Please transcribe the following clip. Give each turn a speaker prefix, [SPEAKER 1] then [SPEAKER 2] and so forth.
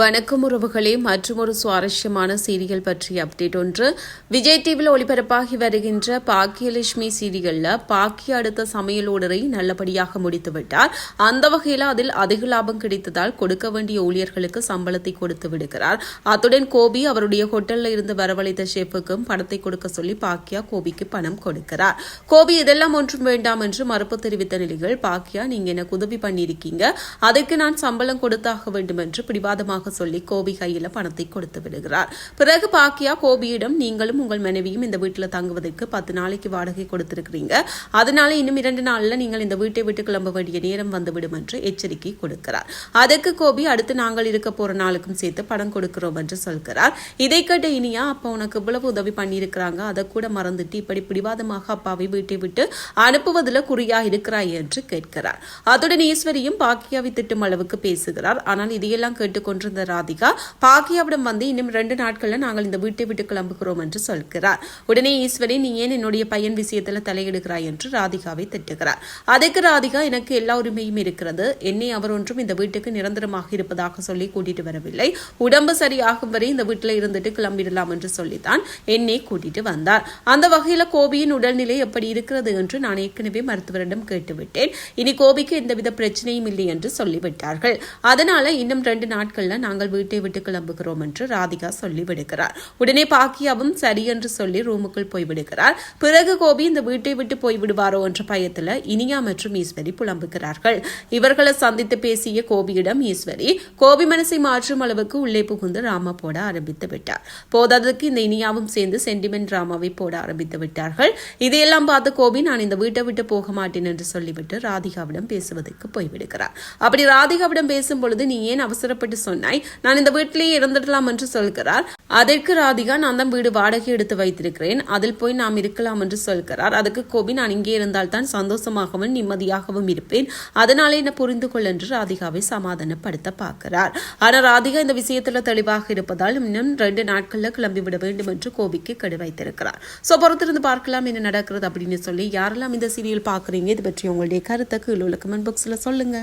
[SPEAKER 1] வணக்கம் உறவுகளே. மற்றும் ஒரு சுவாரஸ்யமான சீரியல் பற்றிய அப்டேட் ஒன்று. விஜய் டிவியில் ஒளிபரப்பாகி வருகின்ற பாக்கியலட்சுமி சீரிகளில் பாக்கிய அடுத்த சமையலோடரை நல்லபடியாக முடித்துவிட்டார். அந்த வகையில் அதில் அதிக லாபம் கிடைத்ததால் கொடுக்க வேண்டிய ஊழியர்களுக்கு சம்பளத்தை கொடுத்து விடுகிறார். அத்துடன் கோபி அவருடைய ஹோட்டல்ல இருந்து வரவழைத்த ஷெஃபுக்கும் பணத்தை கொடுக்க சொல்லி பாக்கியா கோபிக்கு பணம் கொடுக்கிறார். கோபி இதெல்லாம் ஒன்றும் வேண்டாம் என்று மறுப்பு தெரிவித்த நிலையில் பாக்கியா நீங்க எனக்கு உதவி பண்ணியிருக்கீங்க? அதற்கு நான் சம்பளம் கொடுத்தாக வேண்டும் என்று பிடிவாதமாக சொல்லி கோபி கையில் பணத்தை கொடுத்து விடுகிறார். பிறகு பாக்கியா கோபியிடம் நீங்களும் உங்கள் மனைவியும் இந்த வீட்டில் தங்குவதற்கு பத்து நாளைக்கு வாடகை கொடுத்திருக்கிறீங்க. அதனால இன்னும் இரண்டு நாளில் நீங்கள் இந்த வீட்டை விட்டு கிளம்ப வேண்டிய நேரம் வந்துவிடும் என்று எச்சரிக்கை கொடுக்கிறார். அதற்கு கோபி அடுத்து நாங்கள் இருக்க போற நாளுக்கும் சேர்த்து பணம் கொடுக்கிறோம் என்று சொல்கிறார். இதை கேட்ட இனியா அப்பா உனக்கு இவ்வளவு உதவி பண்ணியிருக்கிறாங்க. அதை கூட மறந்துட்டு இப்படி பிடிவாதமாக அப்பாவை வீட்டை விட்டு அனுப்புவதில் குறியா இருக்கிறாய் என்று கேட்கிறார். அத்துடன் ஈஸ்வரியும் பாக்கியாவை திட்டும் அளவுக்கு பேசுகிறார். ஆனால் இதையெல்லாம் கேட்டுக்கொண்டு இருந்த ராதிகா பாக்கியாவிடம் வந்து இன்னும் ரெண்டு நாட்கள்ல நாங்கள் இந்த வீட்டை விட்டு கிளம்புகிறோம் என்று சொல்கிறார். உடனே ஈஸ்வரி நீ ஏன் என்னுடைய பையன் விஷயத்துல தலையிடுகிறாய்? என்று ராதிகாவை திட்டுகிறார். அதுக்கு ராதிகா எனக்கு எல்லா உரிமையும் இருக்கிறது. என்னை அவர் ஒன்றும் இந்த வீட்டுக்கு நிரந்தரமாக இருப்பதாக சொல்லி கூட்டிட்டு வரவில்லை. உடம்பு சரியாகும் வரை இந்த வீட்டில் இருந்துட்டு கிளம்பிடலாம் என்று சொல்லித்தான் என்னை கூட்டிட்டு வந்தார். அந்த வகையில கோபியின் உடல்நிலை எப்படி இருக்கிறது என்று நான் ஏற்கனவே மருத்துவரிடம் கேட்டுவிட்டேன். இனி கோபிக்கு எந்தவித பிரச்சனையும் இல்லை என்று சொல்லிவிட்டார்கள். அதனால இன்னும் ரெண்டு நாட்கள்ல நாங்கள் வீட்டை விட்டு கிளம்புகிறோம் என்று ராதிகா சொல்லி விடுகிறார். உடனே பாக்கியாவும் சரி என்று சொல்லி ரூமுக்குள் போய்விடுகிறார் பிறகு கோபி இந்த வீட்டை விட்டு போய்விடுவாரோ என்ற பயத்தில் இனியா மற்றும் ஈஸ்வரி புலம்புகிறார்கள். இவர்களை சந்தித்து பேசிய கோபியிடம் ஈஸ்வரி கோபி மனசை மாற்றும் அளவுக்கு உள்ளே புகுந்து ராமா போட ஆரம்பித்து விட்டார். போதாததுக்கு இந்த இனியாவும் சேர்ந்து சென்டிமெண்ட் டிராமாவை போட ஆரம்பித்து விட்டார்கள். இதையெல்லாம் பார்த்து கோபி நான் இந்த வீட்டை விட்டு போக மாட்டேன் என்று சொல்லிவிட்டு ராதிகாவிடம் பேசுவதற்கு போய்விடுகிறார். அப்படி ராதிகாவிடம் பேசும் பொழுது நீ ஏன் அவசரப்பட்டு சொன்ன சொன்னாய். நான் இந்த வீட்டிலேயே இருந்துடலாம் என்று சொல்கிறார். அதற்கு ராதிகா நான் தான் வீடு வாடகை எடுத்து வைத்திருக்கிறேன். அதில் போய் நாம் இருக்கலாம் என்று சொல்கிறார். அதுக்கு கோபி நான் இங்கே இருந்தால் தான் சந்தோஷமாகவும் நிம்மதியாகவும் இருப்பேன். அதனாலே என்ன புரிந்து கொள் என்று ராதிகாவை சமாதானப்படுத்த பார்க்கிறார். ஆனால் ராதிகா இந்த விஷயத்துல தெளிவாக இருப்பதால் இன்னும் ரெண்டு நாட்கள்ல கிளம்பிவிட வேண்டும் என்று கோபிக்கு கெடு வைத்திருக்கிறார். சோ பொறுத்திருந்து பார்க்கலாம் என்ன நடக்கிறது அப்படின்னு சொல்லி யாரெல்லாம் இந்த சீரியல் பாக்குறீங்க இது பற்றி உங்களுடைய கருத்தை கீழே கமெண்ட் பாக்ஸ்ல சொல்லுங்க.